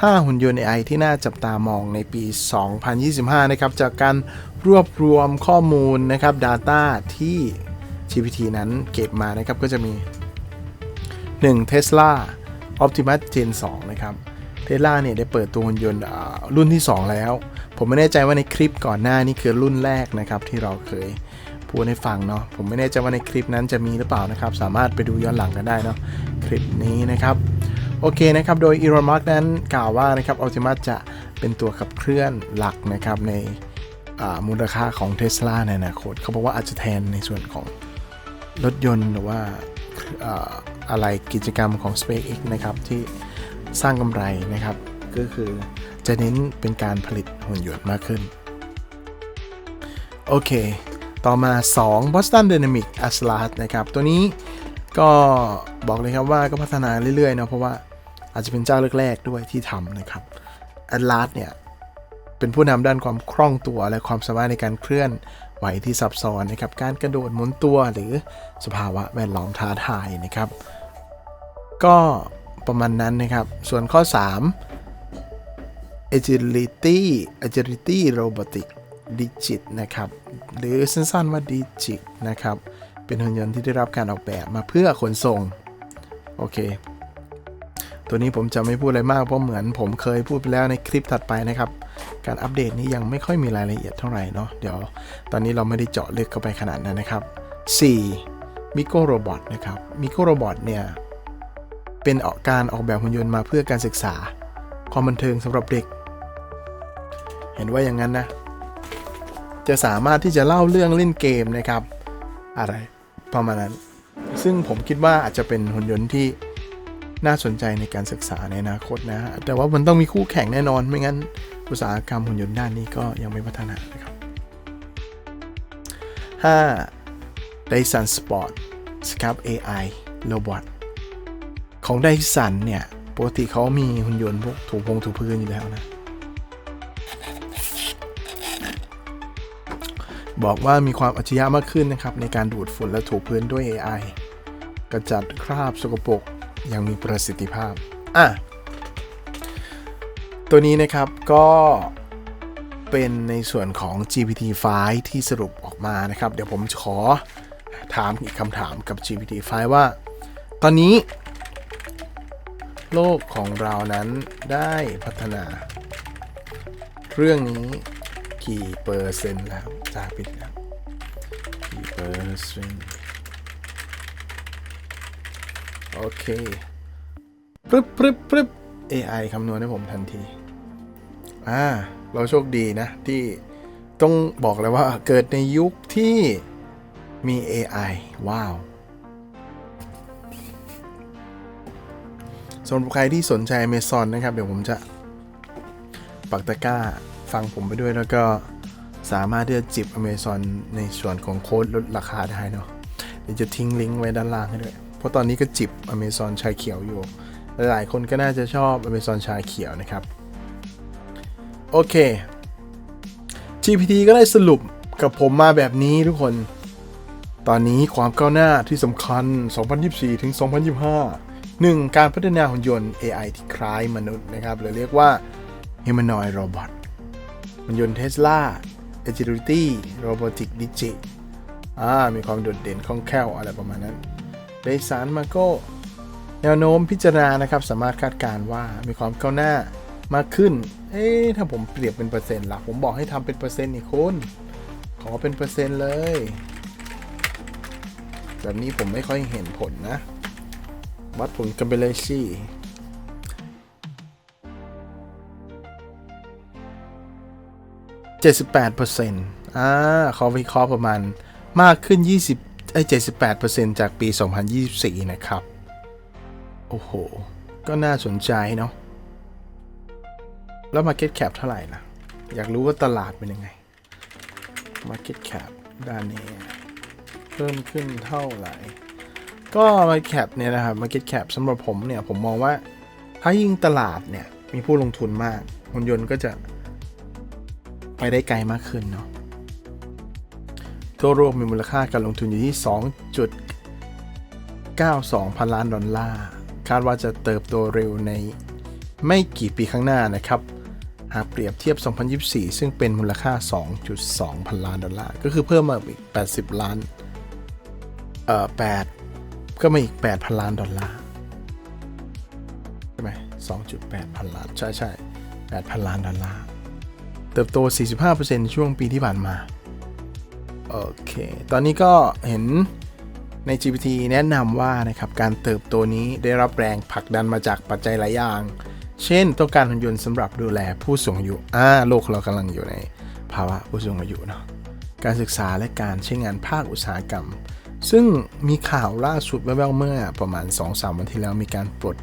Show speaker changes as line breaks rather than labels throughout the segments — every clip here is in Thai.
5 หุ่นยนต์ AI ที่น่าจับตามองในปี 2025 นะครับ จากการรวบรวมข้อมูลนะครับ Data ที่ GPT นั้นเก็บมานะครับ ก็จะมี 1 Tesla Optimus Gen 2 นะครับเทสลาเนี่ยได้เปิดตัวหุ่นยนต์รุ่นที่ 2 แล้ว ผมไม่แน่ใจว่าในคลิปก่อนหน้านี่คือรุ่นแรกนะครับที่เราเคยพูดให้ฟังเนาะผมไม่แน่ใจว่าในคลิปนั้นจะมีหรือเปล่านะครับ สามารถไปดูย้อนหลังกันได้เนาะคลิปนี้นะครับ โอเคนะครับ โดยอี o อนมัสนั้นกล่าวว่านะครับ Optimus จะเป็นตัวขับเคลื่อนหลักนะครับในมูลค่าของ Tesla ในอนาคต เขาบอกว่าอาจจะแทนในส่วนของรถยนต์หรือว่าอะไรกิจกรรมของ SpaceX นะครับ ที่สร้างกำไรนะครับ ก็คือจะเน้นเป็นการผลิตหุ่นยนต์มากขึ้น โอเค ต่อมา 2 Boston Dynamic Atlas นะครับ ตัวนี้ก็บอกเลยครับว่าก็พัฒนาเรื่อยๆเนาะเพราะว่า อาจจะเป็นเจ้าแรกๆด้วยที่ทำนะครับ Atlas เนี่ยเป็นผู้นำด้านความคล่องตัวและความสามารถในการเคลื่อนไหวที่ซับซ้อนนะครับ การกระโดดหมุนตัวหรือสภาวะแวดล้อมท้าทายนะครับ ก็ประมาณนั้นนะครับ ส่วนข้อ 3 agility agility robotic digit นะครับ หรือสั้นๆว่า digit นะครับ เป็นหุ่นยนต์ที่ได้รับการออกแบบมาเพื่อขนส่ง โอเค ตัวนี้ผมจะไม่พูดอะไรมากเพราะเหมือนผมเคยพูดไปแล้วในคลิปถัดไปนะครับ การอัปเดตนี้ยังไม่ค่อยมีรายละเอียดเท่าไหร่เนาะเดี๋ยว ตอนนี้เราไม่ได้เจาะลึกเข้าไปขนาดนั้นนะครับ 4. มิโกโรบอทนะครับมิโกโรบอทเนี่ยเป็นออกการออกแบบหุ่นยนต์มาเพื่อการศึกษา ความบันเทิงสำหรับเด็ก เห็นว่าอย่างนั้นนะ จะสามารถที่จะเล่าเรื่องเล่นเกมนะครับ อะไรประมาณนั้น ซึ่งผมคิดว่าอาจจะเป็นหุ่นยนต์ที่ น่าสนใจในการศึกษาในอนาคตนะฮะแต่ว่ามันต้องมีคู่แข่งแน่นอน ไม่งั้นอุตสาหกรรมหุ่นยนต์ด้านนี้ก็ยังไม่พัฒนานะครับ 5. Dyson Sport Scarf AI Robot ของไดสันเนี่ยปกติเขามีหุ่นยนต์พวกถูพงถูพื้นอยู่แล้วนะบอกว่ามีความอัจฉริยะมากขึ้นนะครับในการดูดฝุ่นและถูพื้นด้วย AI กระจัดคราบสกปรก อย่างมีประสิทธิภาพ อะ ตัวนี้นะครับก็เป็นในส่วนของ GPT-5 ที่สรุปออกมานะครับ เดี๋ยวผมขอถามอีกคำถามกับ GPT-5 ว่า ตอนนี้ โลกของเรานั้นได้พัฒนา เรื่องนี้กี่เปอร์เซ็นต์แล้วจาปิดครับกี่เปอร์เซ็นต์ โอเคปรึบปรึบปรึบ AI คำนวณให้ผมทันที อ่า เราโชคดีนะ ที่ต้องบอกเลยว่าเกิดในยุคที่มี AI ว้าวสำหรับใครที่สนใจ Amazon นะครับ เดี๋ยวผมจะปักตะกร้าฟังผมไปด้วยแล้วก็สามารถที่จะจิบ Amazon ในส่วนของโค้ดลดราคาได้เนาะเดี๋ยวจะทิ้งลิงก์ไว้ด้านล่างให้ด้วย เพราะตอนนี้ก็จิบ Amazon ชาเขียวอยู่ หลายๆคนก็น่าจะชอบ Amazon ชาเขียวนะครับ โอเค GPT ก็ได้สรุปกับผมมาแบบนี้ทุกคน ตอนนี้ความก้าวหน้าที่สำคัญ 2024 ถึง 2025 1. การพัฒนาหุ่นยนต์ AI ที่คล้ายมนุษย์นะครับหรือเรียกว่า humanoid robot หุ่นยนต์ Tesla Agility Robotic Digit อ่ามีความโดดเด่นคล่องแคล่วอะไรประมาณนั้น เดซานมาโกแนวโน้มพิจารณานะครับสามารถคาดการณ์ว่ามีความก้าวหน้ามากขึ้น เอ๊ะถ้าผมเปรียบเป็นเปอร์เซ็นต์ล่ะ ผมบอกให้ทำเป็นเปอร์เซ็นต์นี่คุณขอเป็นเปอร์เซ็นต์เลย แบบนี้ผมไม่ค่อยเห็นผลนะ วัดผลกันไปเลยสิ78%อ่าเขาวิเคราะห์ประมาณมากขึ้น20 ไอ้78%จากปี 2024 นะครับ โอ้โห ก็น่าสนใจเนาะ แล้ว Market Cap เท่าไหร่ล่ะ อยากรู้ว่าตลาดเป็นยังไง Market Cap ด้านนี้ เพิ่มขึ้นเท่าไหร่ ก็ Market Cap เนี่ยนะครับ Market Cap สำหรับผมเนี่ย ผมมองว่า ถ้ายิ่งตลาดเนี่ย มีผู้ลงทุนมาก หุ่นยนต์ก็จะไปได้ไกลมากขึ้นเนาะ ทั่วโลกมีมูลค่าการลงทุนอยู่ที่ 2.92 พันล้านดอลลาร์ คาดว่าจะเติบโตเร็วในไม่กี่ปีข้างหน้านะครับ หากเปรียบเทียบ 2024 ซึ่งเป็นมูลค่า 2.2 พันล้านดอลลาร์ ก็คือเพิ่มมาอีก 80 ล้าน เอ่อ 8 ก็มาอีก8,000ล้านดอลลาร์ ใช่ไหม 2.8 พันล้าน ใช่ใช่8,000ล้านดอลลาร์ เติบโต 45%ช่วงปีที่ผ่านมา โอเค ตอนนี้ก็เห็นใน GPT แนะนำว่านะครับการเติบโตนี้ได้รับแรงผลักดันมาจากปัจจัยหลายอย่าง เช่นต้องการหุ่นยนต์สำหรับดูแลผู้สูงอายุอ่าโลกเรากำลังอยู่ในภาวะผู้สูงอายุเนาะการศึกษาและการใช้งานภาคอุตสาหกรรม ซึ่งมีข่าวล่าสุดแว่วๆเมื่อประมาณ 2-3 วันที่แล้วมีการปลด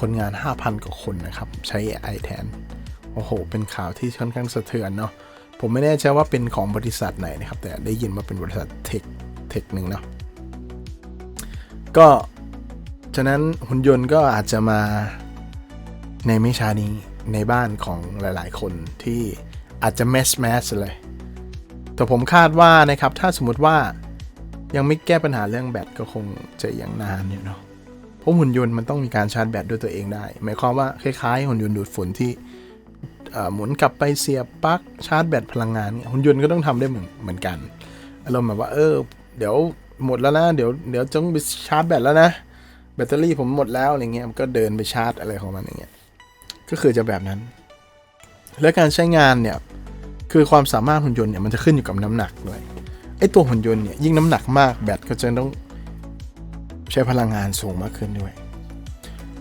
คนงาน 5,000 กว่าคนนะครับ ใช้ AI แทน โอ้โห เป็นข่าวที่ค่อนข้างสะเทือนเนาะ ผมไม่แน่ใจว่าเป็นของบริษัทไหนนะครับ แต่ได้ยินมาเป็นบริษัทเทคเทคหนึ่งเนาะก็ฉะนั้นหุ่นยนต์ก็อาจจะมาในไม่ช้านี้ในบ้านของหลายๆ คนที่อาจจะแมสแมสเลย แต่ผมคาดว่านะครับ ถ้าสมมติว่ายังไม่แก้ปัญหาเรื่องแบตก็คงจะยังนานอยู่เนาะเพราะหุ่นยนต์มันต้องมีการชาร์จแบตด้วยตัวเองได้ หมายความว่าคล้ายๆ หุ่นยนต์ดูดฝุ่นที่ หมุนกลับไปเสียบปลั๊กชาร์จแบตพลังงานนี่หุ่นยนต์ก็ต้องทำได้เหมือนเหมือนกันอารมณ์แบบว่าเออ เดี๋ยวหมดแล้วนะเดี๋ยวเดี๋ยวต้องไปชาร์จแบตแล้วนะแบตเตอรี่ผมหมดแล้วอะไรเงี้ยมันก็เดินไปชาร์จอะไรของมันอย่างเงี้ยก็คือจะแบบนั้น และการใช้งานเนี่ยคือความสามารถหุ่นยนต์เนี่ยมันจะขึ้นอยู่กับน้ำหนักด้วยไอ้ตัวหุ่นยนต์เนี่ยยิ่งน้ำหนักมากแบตก็จะต้องใช้พลังงานสูงมากขึ้นด้วย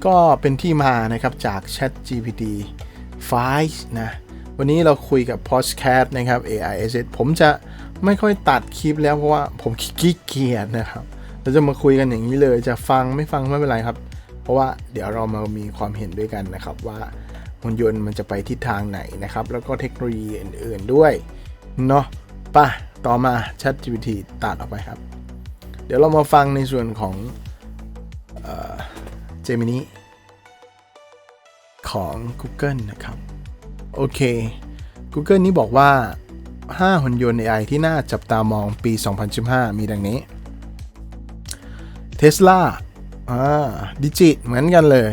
ก็เป็นที่มานะครับจาก Chat GPT 5นะวันนี้เราคุยกับ Podcast นะครับ AI Asset ผมจะไม่ค่อยตัดคลิปแล้วเพราะว่าผมขี้เกียจนะครับ เราจะมาคุยกันอย่างนี้เลยจะฟังไม่ฟังไม่เป็นไรครับ เพราะว่าเดี๋ยวเรามามีความเห็นด้วยกันนะครับว่าหุ่นยนต์มันจะไปทิศทางไหนนะครับ แล้วก็เทคโนโลยีอื่นๆด้วยเนาะป่ะต่อมา Chat GPT ตัดออกไปครับ เดี๋ยวเรามาฟังในส่วนของเจมินี ของ Google นะครับ โอเค Google นี้บอกว่า 5 หุ่นยนต์ AI ที่น่าจับตามองปี 2015 มีดังนี้ Tesla อ่าดิจิตเหมือนกันเลย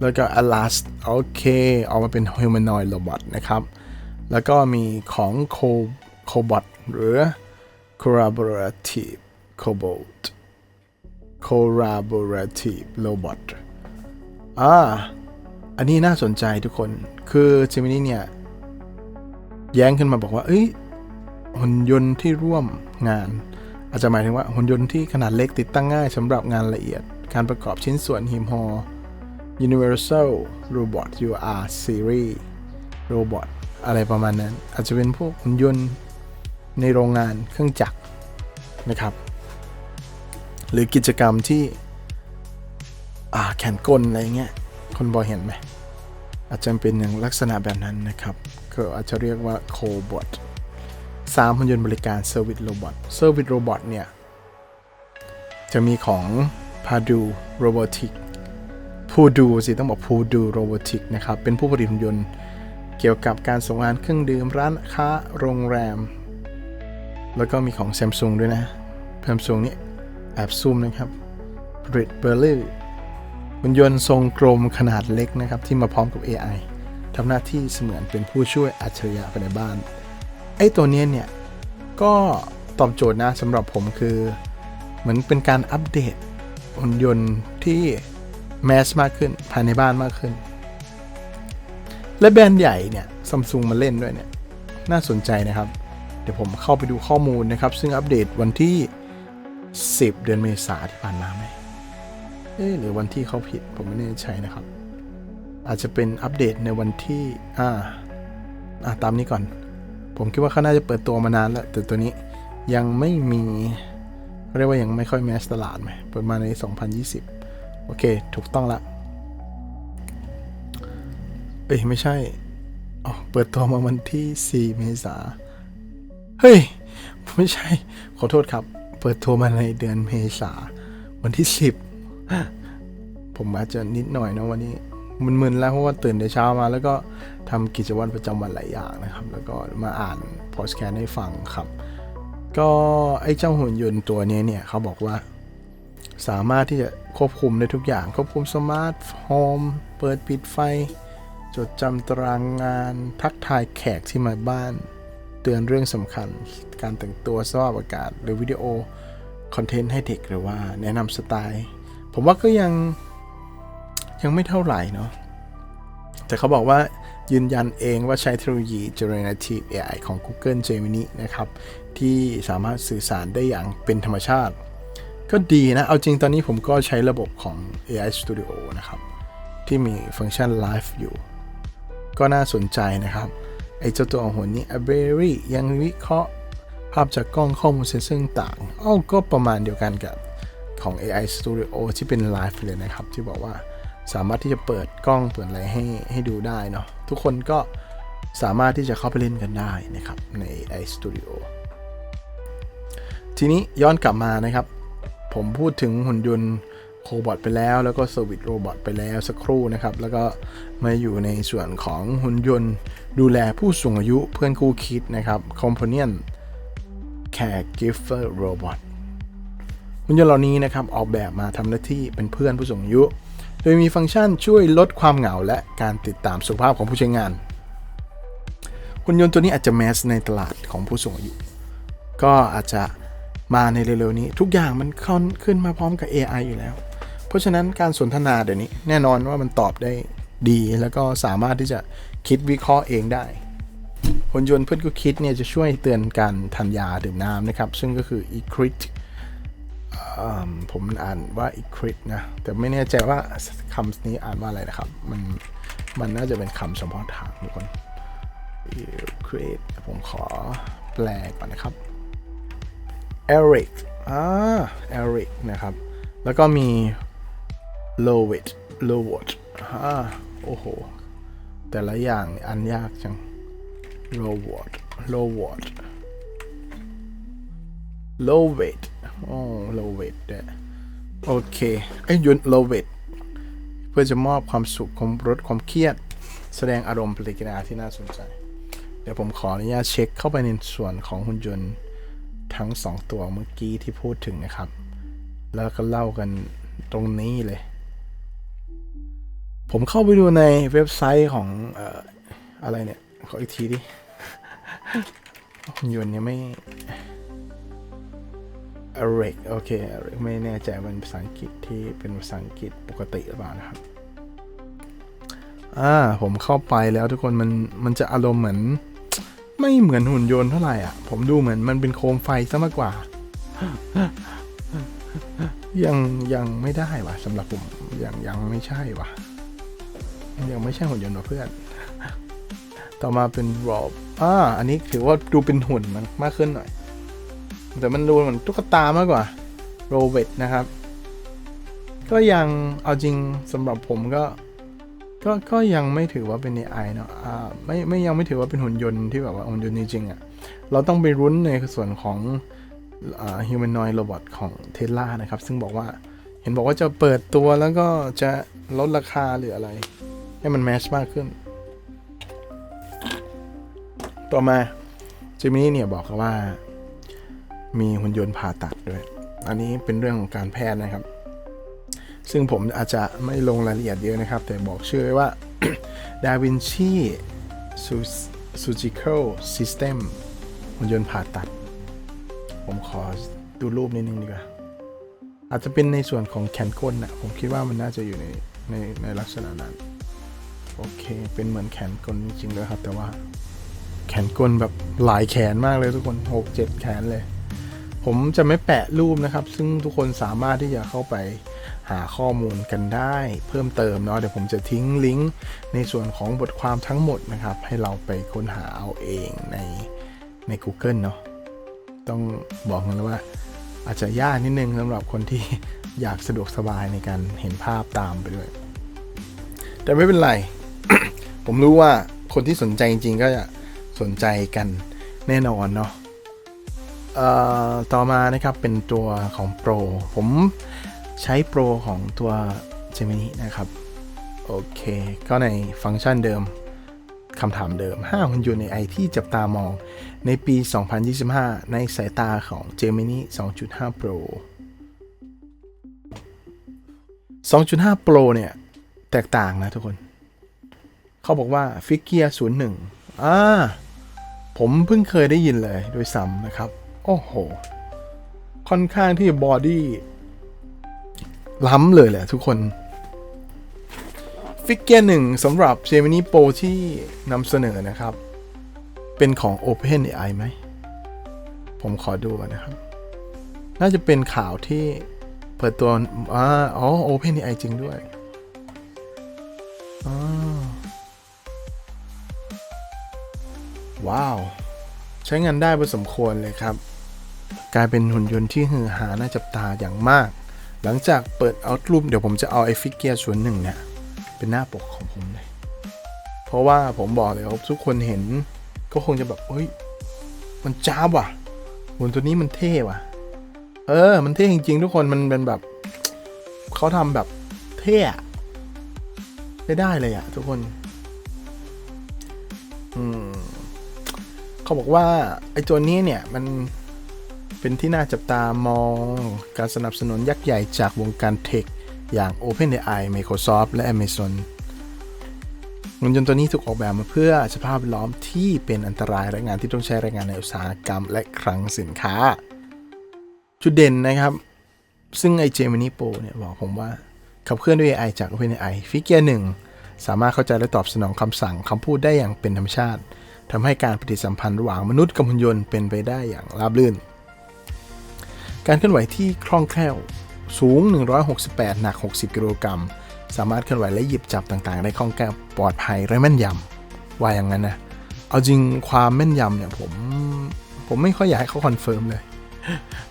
แล้วก็ Alas โอเค ออกมาเป็น Humanoid Robot นะครับ แล้วก็มีของ Co Cobot หรือ Collaborative Cobot Collaborative Robot อ่า อันนี้น่าสนใจทุกคน คือ Gemini เนี่ย แย้งขึ้นมาบอกว่า เอ้ยหุ่นยนต์ที่ร่วมงาน อาจจะหมายถึงว่าหุ่นยนต์ที่ขนาดเล็กติดตั้งง่ายสำหรับงานละเอียด การประกอบชิ้นส่วนหิมหอ Universal Robot UR Series Robot อะไรประมาณนั้น อาจจะเป็นพวกหุ่นยนต์ในโรงงานเครื่องจักรนะครับ หรือกิจกรรมที่ อ่าแขนกลอะไรเงี้ย คนบอยเห็นไหม อาจจะเป็นอย่างลักษณะแบบนั้นนะครับก็อาจจะเรียกว่าโคบอทสามหุ่นยนต์บริการเซอร์วิสโรบอทเซอร์วิสโรบอทเนี่ย จะมีของ Purdue Robotics พูดูสิต้องบอกพูดูโรบอติกนะครับ เป็นผู้ผลิตหุ่นยนต์เกี่ยวกับการส่งงานเครื่องดื่มร้านค้าโรงแรม แล้วก็มีของ Samsung ด้วยนะ Samsung นี่แอบซูมนะครับ Red b e r l y หุ่นยนต์ทรงกลมขนาดเล็กนะครับที่มาพร้อมกับ AI ทำหน้าที่เสมือนเป็นผู้ช่วยอัจฉริยะภายในบ้าน ไอ้ตัวเนี้ยเนี่ย ก็ตอบโจทย์นะสำหรับผมคือ เหมือนเป็นการอัปเดตหุ่นยนต์ที่แมสมากขึ้นภายในบ้านมากขึ้น และแบรนด์ใหญ่เนี่ยซัมซุงมาเล่นด้วยเนี่ย น่าสนใจนะครับ เดี๋ยวผมเข้าไปดูข้อมูลนะครับ ซึ่งอัปเดตวันที่ 10 เดือนเมษาที่ผ่านมาไหม เอ๊หรือวันที่เขาผิดผมไม่แน่ใจนะครับ อาจจะเป็นอัปเดตในวันที่อ่าอ่าตามนี้ก่อน ผมคิดว่าเขาน่าจะเปิดตัวมานานแล้ว แต่ตัวนี้ยังไม่มีเขาเรียกว่ายังไม่ค่อยแมสตลาดไหมเปิดมาใน 2020 โอเค ถูกต้องละเอ้ยไม่ใช่อ๋อเปิดตัวมาวันที่ 4 เมษาเฮ้ย ไม่ใช่ ขอโทษครับ เปิดตัวมาในเดือนเมษาวันที่ 10 ผมอาจจะนิดหน่อยนะวันนี้มึนๆแล้วเพราะว่าตื่นแต่เช้ามา แล้วก็ทำกิจวัตรประจำวันหลายอย่างนะครับ แล้วก็มาอ่านพอดแคสต์ให้ฟังครับ ก็ไอ้เจ้าหุ่นยนต์ตัวนี้เนี่ยเขาบอกว่า สามารถที่จะควบคุมได้ทุกอย่าง ควบคุมสมาร์ทโฮมเปิดปิดไฟ จดจำตารางงาน ทักทายแขกที่มาบ้าน เตือนเรื่องสำคัญ การแต่งตัวสภาพอากาศ หรือวิดีโอ คอนเทนต์ให้เด็กหรือว่าแนะนำสไตล์ ผมว่าก็ยังยังไม่เท่าไหร่เนาะแต่เขาบอกว่ายืนยันเองว่าใช้เทคโนโลยี Generative AI ของ Google Gemini นะครับ ที่สามารถสื่อสารได้อย่างเป็นธรรมชาติ ก็ดีนะ เอาจริงตอนนี้ผมก็ใช้ระบบของ AI Studio นะครับ ที่มีฟังก์ชัน Live อยู่ ก็น่าสนใจนะครับ ไอ้เจ้าตัวหัวนี้ a b e r y ยังวิเคราะห์ ภาพจากกล้องข้อมูลเซ็นเซอร์ต่างอ้าก็ประมาณเดียวกันกับ ของ AI Studio ที่เป็น Live เลยนะครับ ที่บอกว่าสามารถที่จะเปิดกล้องเปิดอะไรให้ให้ดูได้เนาะทุกคนก็สามารถที่จะเข้าไปเล่นกันได้นะครับใน AI Studio ทีนี้ย้อนกลับมานะครับ ผมพูดถึงหุ่นยนต์โคบอทไปแล้ว แล้วก็เซอร์วิสโรบอทไปแล้วสักครู่นะครับ แล้วก็มาอยู่ในส่วนของหุ่นยนต์ดูแลผู้สูงอายุเพื่อนคู่คิดนะครับ Companion Caregiver Robot หุ่นยนต์เหล่านี้นะครับออกแบบมาทำหน้าที่เป็นเพื่อนผู้สูงอายุ โดยมีฟังก์ชันช่วยลดความเหงาและการติดตามสุขภาพของผู้ใช้งาน หุ่นยนต์ตัวนี้อาจจะแมสในตลาดของผู้สูงอายุ ก็อาจจะมาในเร็วๆนี้ ทุกอย่างมันขึ้นมาพร้อมกับ AI อยู่แล้ว เพราะฉะนั้นการสนทนาเดี๋ยวนี้แน่นอนว่ามันตอบได้ดี แล้วก็สามารถที่จะคิดวิเคราะห์เองได้หุ่นยนต์เพื่อนก็คิดเนี่ยจะช่วยเตือนการทานยาดื่มน้ำนะครับ ซึ่งก็คือ e c r i t ผมอ่านว่า e c r i t นะ แต่ไม่แน่ใจว่าคำนี้อ่านว่าอะไรนะครับ มันมันน่าจะเป็นคำเฉพาะทางทุกคน e c r i t ผมขอแปลก่อนนะครับ Eric อ่า Eric นะครับ แล้วก็มี Lowit Lowot อ่าโอ้โห แต่ละอย่างอันยากจัง Lowot Lowot Low weight โอ้ low weight ด้วยโอเคไอ้ยุน low weight เพื่อจะมอบความสุขความลดความเครียด แสดงอารมณ์ปฏิกิริยาที่น่าสนใจ เดี๋ยวผมขออนุญาตเช็คเข้าไปในส่วนของหุ่นยนต์ทั้ง 2 ตัวเมื่อกี้ที่พูดถึงนะครับ แล้วก็เล่ากันตรงนี้เลย ผมเข้าไปดูในเว็บไซต์ของเอ่ออะไรเนี่ย ขออีกทีดิหุ่นยนต์เนี่ยไม่ a r e c โอเค Arec ไม่แน่ใจว่าเป็นภาษาอังกฤษที่เป็นภาษาอังกฤษปกติหรือเปล่านะครับ อ่า ผมเข้าไปแล้วทุกคนมันมันจะอารมณ์เหมือน ไม่เหมือนหุ่นยนต์เท่าไหร่อะ ผมดูเหมือนมันเป็นโคมไฟซะมากกว่า ยังยังไม่ได้ว่ะสำหรับผมยังยังไม่ใช่ว่ะ ยังไม่ใช่หุ่นยนต์ว่ะเพื่อน ต่อมาเป็นรอบอ่าอันนี้ถือว่าดูเป็นหุ่นมันมากขึ้นหน่อย แต่มันดูเหมือนตุ๊กตามากกว่าโรเวตนะครับ ก็ยังเอาจริงสำหรับผมก็ ก็ก็ยังไม่ถือว่าเป็น AI เนาะอ่าไม่ไม่ยังไม่ถือว่าเป็นหุ่นยนต์ที่แบบว่าหุ่นยนต์จริงๆอะ่ะเราต้องไปรุ้นในส่วนของอ่า humanoid robot ของเทสลานะครับ ซึ่งบอกว่าเห็นบอกว่าจะเปิดตัวแล้วก็จะลดราคาหรืออะไร ให้มันแมชมากขึ้น ต่อมาจิมมี่เนี่ยบอกว่า มีหุ่นยนต์ผ่าตัดด้วย อันนี้เป็นเรื่องของการแพทย์นะครับ ซึ่งผมอาจจะไม่ลงรายละเอียดเยอะนะครับ แต่บอกชื่อไว้ว่า Da Vinci Surgical System หุ่นยนต์ผ่าตัด ผมขอดูรูปนิดนึงดีกว่า อาจจะเป็นในส่วนของแขนก้นนะผมคิดว่ามันน่าจะอยู่ในในในลักษณะนั้น โอเค เป็นเหมือนแขนกลจริงๆเลยครับ แต่ว่าแขนกลแบบหลายแขนมากเลยทุกคนหกเจ็ดแขนเลย ผมจะไม่แปะรูปนะครับ ซึ่งทุกคนสามารถที่จะเข้าไปหาข้อมูลกันได้เพิ่มเติมเนาะเดี๋ยวผมจะทิ้งลิงก์ในส่วนของบทความทั้งหมดนะครับ ให้เราไปค้นหาเอาเองในใน Google เนาะต้องบอกกันเลยว่า อาจจะยากนิดนึงสำหรับคนที่อยากสะดวกสบายในการเห็นภาพตามไปด้วย แต่ไม่เป็นไร ผมรู้ว่าคนที่สนใจจริงๆก็จะสนใจกันแน่นอนเนาะ ต่อมานะครับเป็นตัวของ Pro ผมใช้ Pro ของตัว Gemini นะครับ โอเค ก็ในฟังก์ชันเดิมคำถามเดิม 5 หุ่นยนต์ในไอที่จับตามอง ในปี 2025 ในสายตาของ Gemini 2.5 Pro 2.5 Pro เนี่ย แตกต่างนะทุกคน เขาบอกว่าฟิกเกียศูนย์หนึ่งอ่าผมเพิ่งเคยได้ยินเลยโดยซ้ำนะครับ โอ้โห ค่อนข้างที่บอดี้ล้ำเลยแหละทุกคน ฟิกเกียร์หนึ่งสำหรับ Gemini Pro ที่นำเสนอนะครับ เป็นของ OpenAI ไหม ผมขอดูนะครับ น่าจะเป็นข่าวที่เปิดตัวอาอ๋อ OpenAI จริงด้วยว้าว ใช้งานได้พอสมควรเลยครับ กลายเป็นหุ่นยนต์ที่ฮือหาน่าจับตาอย่างมาก หลังจากเปิดเอารูปเดี๋ยวผมจะเอาไอ้ฟิกเกียร์ส่วนหนึ่งเนี่ย เป็นหน้าปกของผมเลย เพราะว่าผมบอกเลยว่าทุกคนเห็นก็คงจะแบบเฮ้ย มันจ้าบว่ะหุ่นตัวนี้มันเท่ว่ะ เออ มันเท่จริงๆ ทุกคนมันเป็นแบบเขาทำแบบเท่ได้ได้เลยอะทุกคน อืมเขาบอกว่าไอ้ตัวนี้เนี่ยมัน เป็นที่น่าจับตามองการสนับสนุนยักษ์ใหญ่จากวงการเทค อย่าง OpenAI Microsoft และ Amazon หุ่นยนต์ตัวนี้ถูกออกแบบมาเพื่อสภาพแวดล้อมที่เป็นอันตรายและงานที่ต้องใช้แรงงานในอุตสาหกรรมและคลังสินค้า จุดเด่นนะครับ ซึ่งไอ Gemini Pro เนี่ยบอกผมว่า ขับเคลื่อนด้วย AI จาก OpenAI ฟิกเกียร์หนึ่งสามารถเข้าใจและตอบสนองคำสั่งคำพูดได้อย่างเป็นธรรมชาติทำให้การปฏิสัมพันธ์ระหว่างมนุษย์กับหุ่นยนต์เป็นไปได้อย่างราบรื่น การเคลื่อนไหวที่คล่องแคล่ว สูง 168 หนัก 60 กิโลกรัม สามารถเคลื่อนไหวและหยิบจับต่างๆ ได้คล่องแคล่วปลอดภัยและแม่นยำว่าอย่างนั้นนะ เอาจริงความแม่นยำเนี่ยผม ผมไม่ค่อยอยากให้เขาคอนเฟิร์มเลย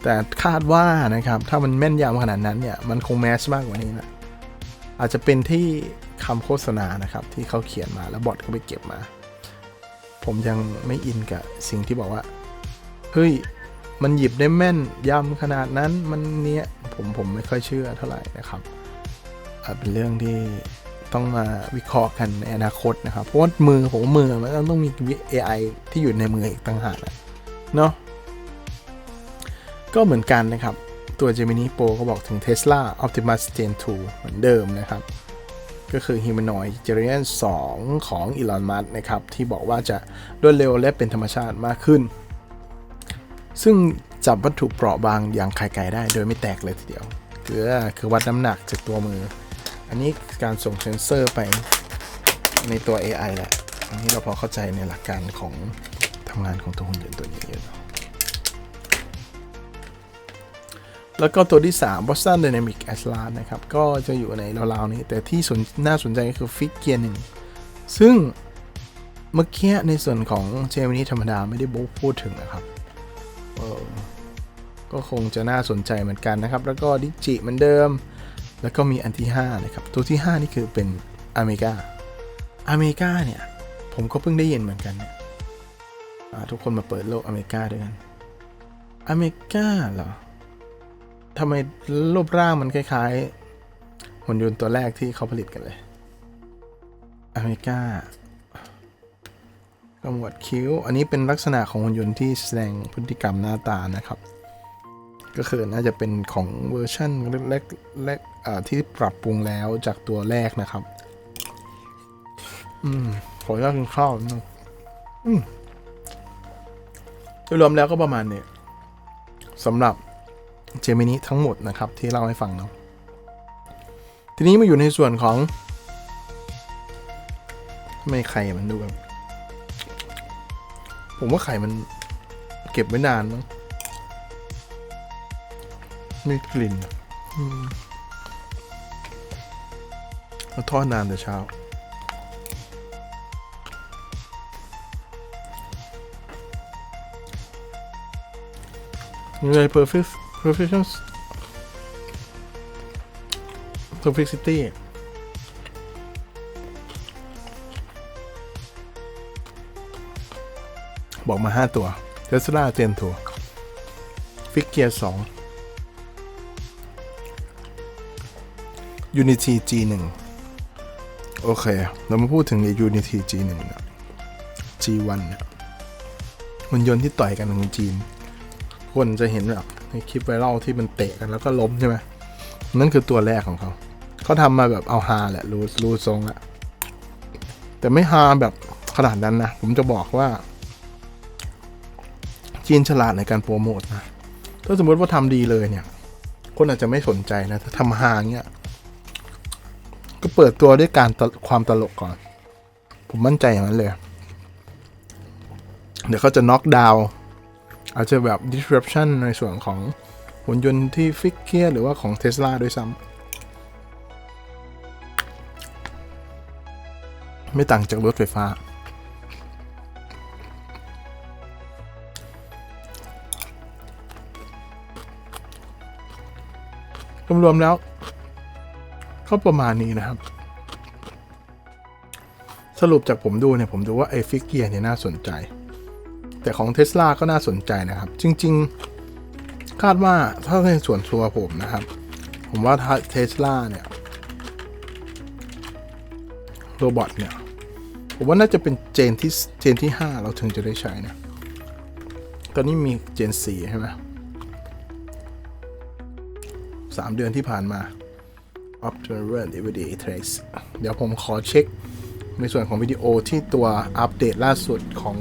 แต่คาดว่านะครับ ถ้ามันแม่นยำขนาดนั้นเนี่ย มันคงแมสมากกว่านี้นะอาจจะเป็นที่คำโฆษณานะครับ ที่เขาเขียนมาแล้วบอทก็ไปเก็บมา ผมยังไม่อินกับสิ่งที่บอกว่า เฮ้ย มันหยิบได้แม่นยำขนาดนั้นมันเนี้ยผมผมไม่ค่อยเชื่อเท่าไหร่นะครับเป็นเรื่องที่ต้องมาวิเคราะห์กันในอนาคตนะครับเพราะว่ามือผมมือมันต้องมี AI ที่อยู่ในมืออีกต่างหากอะเนาะก็เหมือนกันนะครับ ตัว Gemini Pro ก็บอกถึง Tesla Optimus Gen 2 เหมือนเดิมนะครับ ก็คือ Humanoid Generation 2 ของ Elon Musk นะครับ ที่บอกว่าจะรวดเร็วและเป็นธรรมชาติมากขึ้น ซึ่งจับวัตถุเปราะบางอย่างไข่ไก่ได้โดยไม่แตกเลยทีเดียวคือคือวัดน้ำหนักจากตัวมือ อันนี้การส่งเซนเซอร์ไปในตัว AI แหละ อันนี้เราพอเข้าใจในหลักการของทำงานของตัวหุ่นยนต์ตัวนี้อยู่แล้วก็ตัวที่ 3 Boston Dynamic Atlas นะครับ ก็จะอยู่ในราวๆนี้ แต่ที่สนน่าสนใจก็คือฟิกเกียร์หนึ่งซึ่งเมื่อกี้ในส่วนของเจมินีธรรมดาไม่ได้บุ๊พูดถึงนะครับ ก็คงจะน่าสนใจเหมือนกันนะครับ แล้วก็ดิจิเหมือนเดิม แล้วก็มีอันที่ 5 นะครับ ตัวที่ 5 นี่คือเป็นอเมริกาอเมริกาเนี่ย ผมก็เพิ่งได้ยินเหมือนกันเนี่ยทุกคนมาเปิดโลกอเมริกาด้วยกันอเมริกาเหรอทำไมรูปร่างมันคล้ายๆหุ่นยนต์ตัวแรกที่เขาผลิตกันเลย อเมริกา กำหนดคิ้ว อันนี้เป็นลักษณะของหุ่นยนต์ที่แสดงพฤติกรรมหน้าตานะครับ ก็คือน่าจะเป็นของเวอร์ชันแรกแรกอ่าที่ปรับปรุงแล้วจากตัวแรกนะครับ อืมขออนุญาตกินข้าวนึงอืมโดยรวมแล้วก็ประมาณนี้สำหรับเจมินิทั้งหมดนะครับที่เล่าให้ฟังเนาะทีนี้มาอยู่ในส่วนของ ไมไข่มันดูแบบ ผมว่าไข่มันเก็บไว้นานมั้งมีกลิ่นมแล้วทอดนานแต่เช้ายังไง perfect perfection perfectity บอกมา 5 ตัว Tesla เตรียมตัวฟิกเกียร์2 Unity G1 โอเค เรามาพูดถึงใน Unity G1 เนี่ย G1 เนี่ยมันยนต์ที่ต่อยกันของจีน คนจะเห็นแบบในคลิปไวรัลที่มันเตะกันแล้วก็ล้มใช่ไหมนั่นคือตัวแรกของเขา เขาทำมาแบบเอาฮาแหละ รู้รู้ทรงละแต่ไม่ฮาแบบขนาดนั้นนะ ผมจะบอกว่า จีนฉลาดในการโปรโมทนะถ้าสมมติว่าทำดีเลยเนี่ย คนอาจจะไม่สนใจนะ ถ้าทำฮาเงี้ยก็เปิดตัวด้วยการความตลกก่อน ผมมั่นใจอย่างนั้นเลย เดี๋ยวเขาจะน็อกดาวน์อาจจะแบบ disruption ในส่วนของหุ่นยนต์ที่ฟิกเกียหรือว่าของเท s l a ด้วยซ้ำไม่ต่างจากรถไฟฟ้า รวมๆแล้ว ก็ประมาณนี้นะครับ สรุปจากผมดูเนี่ย ผมดูว่าไอ้ฟิกเกียร์เนี่ยน่าสนใจ แต่ของเท s l a ก็น่าสนใจนะครับ จริง ๆ คาดว่าถ้าในส่วนตัวผมนะครับ ผมว่าเท s l a เนี่ยโรบอทเนี่ย ผมว่าน่าจะเป็นเจนที่เจนที่ 5 เราถึงจะได้ใช้นะตอนนี้มีเจน 4 ใช่ไหม สามเดือนที่ผ่านมา Optimal Everyday Trace เดี๋ยวผมขอเช็คในส่วนของวิดีโอที่ตัวอัปเดตล่าสุดของ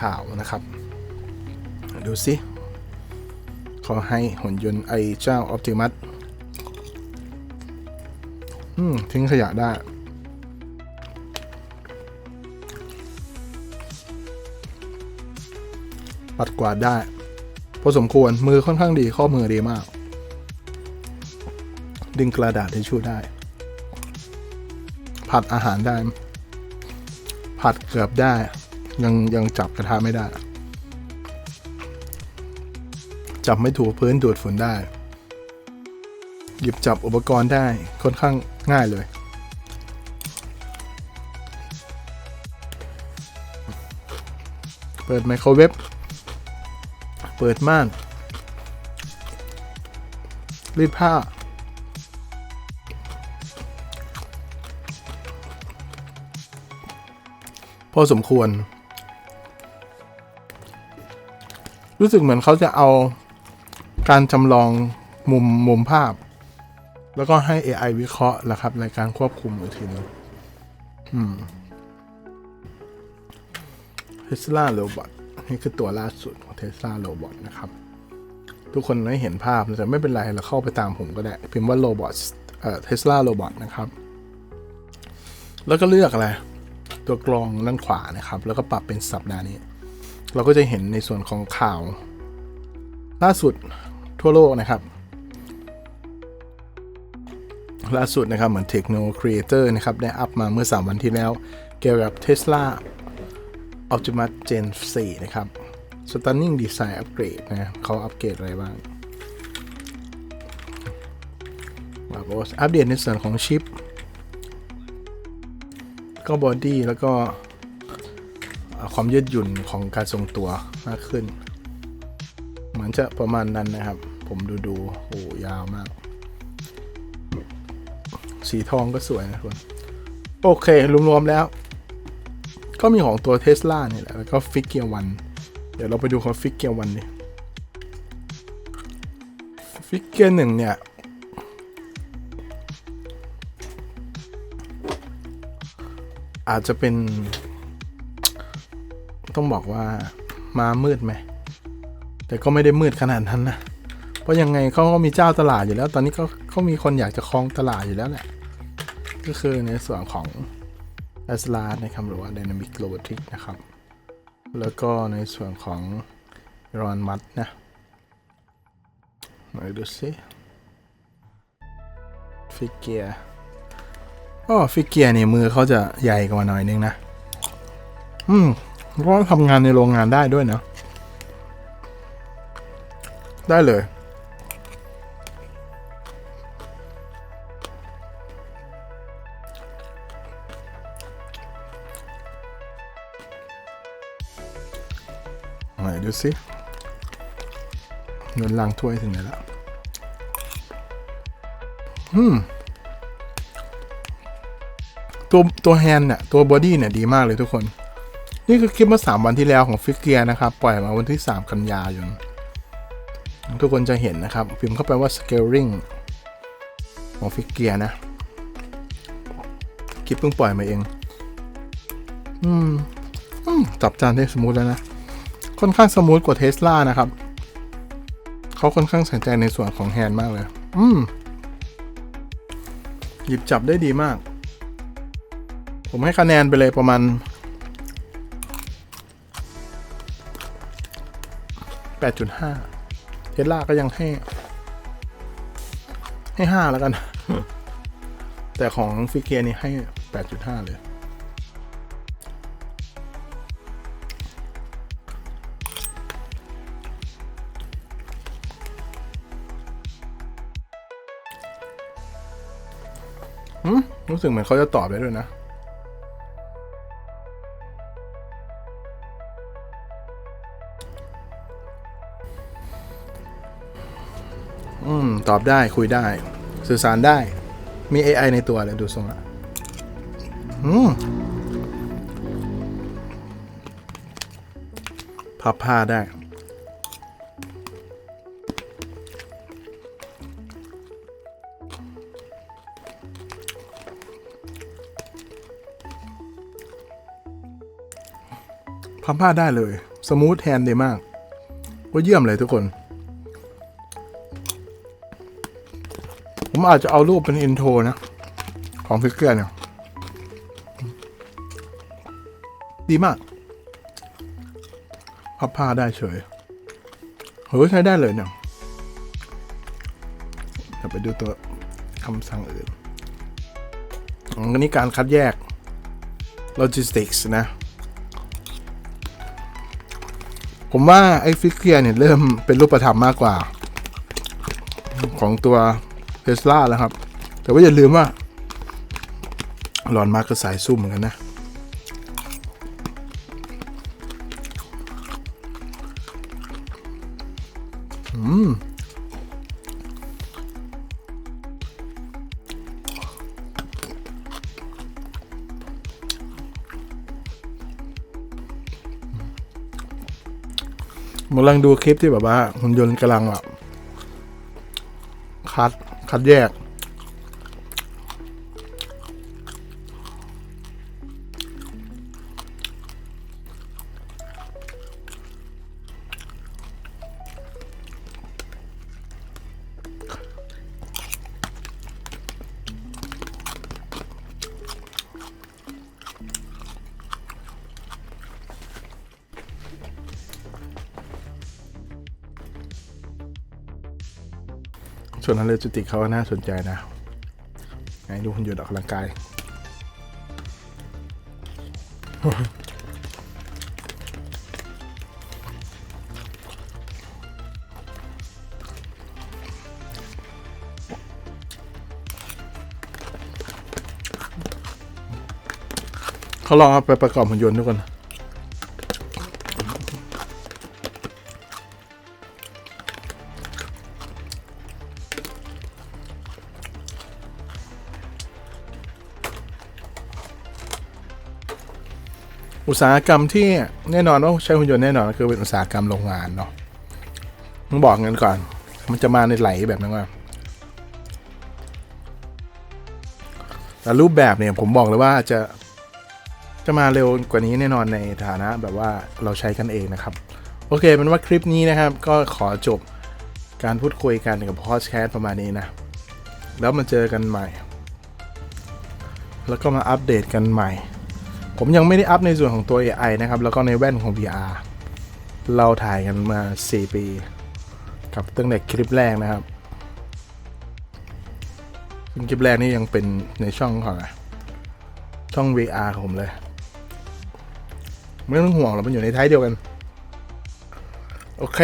ข่าวนะครับ ดูสิขอให้หุ่นยนต์ไอเจ้า Optimus อืมทิ้งขยะได้ ปัดกวาดได้ พอสมควรมือค่อนข้างดีข้อมือดีมาก ดึงกระดาษทิชชู่ได้ ผัดอาหารได้ ผัดเกือบได้ ยังยังจับกระทะไม่ได้ จับไม่ถูพื้นดูดฝุ่นได้ หยิบจับอุปกรณ์ได้ค่อนข้างง่ายเลยเปิดไมโครเวฟ ปิดม่าน รีดผ้า พอสมควร รู้สึกเหมือนเขาจะเอาการจำลองมุมมุมภาพ แล้วก็ให้ AI วิเคราะห์นะครับ ในการควบคุมอีกทีนึงอืม Tesla Robot นี่คือตัวล่าสุดของ Tesla Robot นะครับ ทุกคนไม่เห็นภาพแต่ไม่เป็นไรเราเข้าไปตามผมก็ได้ พิมพ์ว่า Robot เอ่อ Tesla Robot นะครับ แล้วก็เลือกอะไร ตัวกรองด้านขวานะครับ แล้วก็ปรับเป็นสัปดาห์นี้ เราก็จะเห็นในส่วนของข่าว ล่าสุดทั่วโลกนะครับล่าสุดนะครับ เหมือน Techno Creator นะครับ ได้อัพมาเมื่อ 3 วันที่แล้ว เกี่ยวกับ Tesla Optimus Gen 4 นะครับ Stunning Design Upgrade นะเขาอัปเกรดอะไรบ้างแล้วก็อัปเดตในส่วนของชิป ก็บอดี้แล้วก็ความยืดหยุ่นของการทรงตัวมากขึ้น เหมือนจะประมาณนั้นนะครับ ผมดูดูโอ้ยาวมาก สีทองก็สวยนะทุกคน โอเค รวมๆแล้ว ก็มีของตัวเท s l a เนี่ยแหละ แล้วก็ฟิกเกียร์วัน เดี๋ยวเราไปดูของฟิกเกียร์วันดิฟิกเกียร์หนึ่งเนี่ย อาจจะเป็น ต้องบอกว่ามามืดไหม แต่ก็ไม่ได้มืดขนาดนั้นนะ เพราะยังไงเขาก็มีเจ้าตลาดอยู่แล้ว ตอนนี้เขาเขามีคนอยากจะครองตลาดอยู่แล้วแหละ ก็คือในส่วนของ a s l a นะครับหรือว่า Dynamic Robotics นะครับ แล้วก็ในส่วนของ r o n m u d นะมาดูสิฟิกเกียร์ก็ฟิกเกียร์เนี่ยมือเขาจะใหญ่กว่าหน่อยนึงนะ อืมราะว่าทำงานในโรงงานได้ด้วยเนาะได้เลย สิเงินล้างถ้วยถึงไหนแล้วอืมตัวตัวแฮนด์เนี่ย ตัวบอดี้เนี่ยดีมากเลยทุกคน นี่คือคลิปเมื่อสามวันที่แล้วของฟิกเกียนะครับ ปล่อยมาวันที่ 3 กันยายน ทุกคนจะเห็นนะครับ พิมพ์เข้าไปว่า scaling ของฟิกเกียนะ คลิปเพิ่งปล่อยมาเอง อืมจับจานได้สมูทแล้วนะ ค่อนข้างสมูทกว่าเทสลานะครับ เขาค่อนข้างใส่ใจในส่วนของแฮนด์มากเลย อืม หยิบจับได้ดีมาก ผมให้คะแนนไปเลยประมาณ 8.5 เทสลาก็ยังให้ ให้ 5 แล้วกัน แต่ของฟิกเกียนี่ให้ 8.5 เลย รู้สึกเหมือนเขาจะตอบได้ด้วยนะ อืม ตอบได้คุยได้ สื่อสารได้ มี AI ในตัวเลยดูทรงละอืมพับผ้าได้ พับผ้าได้เลย สมูทแฮนด์ดีมากว่าเยี่ยมเลยทุกคน ผมอาจจะเอารูปเป็นอินโทรนะ ของฟิกเกอร์เนี่ย ดีมาก พับผ้าได้เฉยเฮ้ยใช้ได้เลยเนี่ยเดี๋ยวไปดูตัวคำสั่งอื่นอันนี้การคัดแยก logistics นะ ผมว่าไอ้ฟิกเกียร์เนี่ยเริ่มเป็นรูปธรรมมากกว่า ของตัวเทสลาแล้วครับ แต่ว่าอย่าลืมว่าหลอนมาร์กก็สายซุ่มเหมือนกันนะ กำลังดูคลิปที่แบบว่าหุ่นยนต์กำลังแบบคัดคัดแยก ส่วนทางเลยจิติเขาน่าสนใจนะไงดูหุ่นยนต์ออกกำลังกายเขาลองเอาไปประกอบหุ่นยนต์ทุกคน อุตสาหกรรมที่แน่นอนว่าใช้หุ่นยนต์แน่นอนคือเป็นอุตสาหกรรมโรงงานเนาะต้องบอกงั้นก่อน มันจะมาในไหลแบบนั้นว่าแต่รูปแบบเนี่ยผมบอกเลยว่าจะจะมาเร็วกว่านี้แน่นอนในฐานะแบบว่าเราใช้กันเองนะครับ โอเคเป็นว่าคลิปนี้นะครับ ก็ขอจบการพูดคุยกันกับพอดแคสต์ประมาณนี้นะ แล้วมาเจอกันใหม่ แล้วก็มาอัปเดตกันใหม่ ผมยังไม่ได้อัพในส่วนของตัว AI นะครับ แล้วก็ในแว่นของ VR เราถ่ายกันมา 4 ปี กับตั้งแต่คลิปแรกนะครับคลิปแรกนี่ยังเป็นในช่องของอะช่อง VR ของผมเลย ไม่ต้องห่วงหรอกมันอยู่ในท้ายเดียวกัน โอเค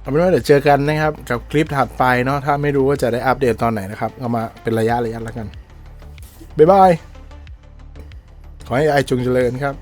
เอาเป็นว่าเดี๋ยวเจอกันนะครับ กับคลิปถัดไปเนาะถ้าไม่รู้ว่าจะได้อัปเดตตอนไหนนะครับ เอามาเป็นระยะระยะแล้วกัน บ๊ายบาย ขอให้ไอจงเจริญครับ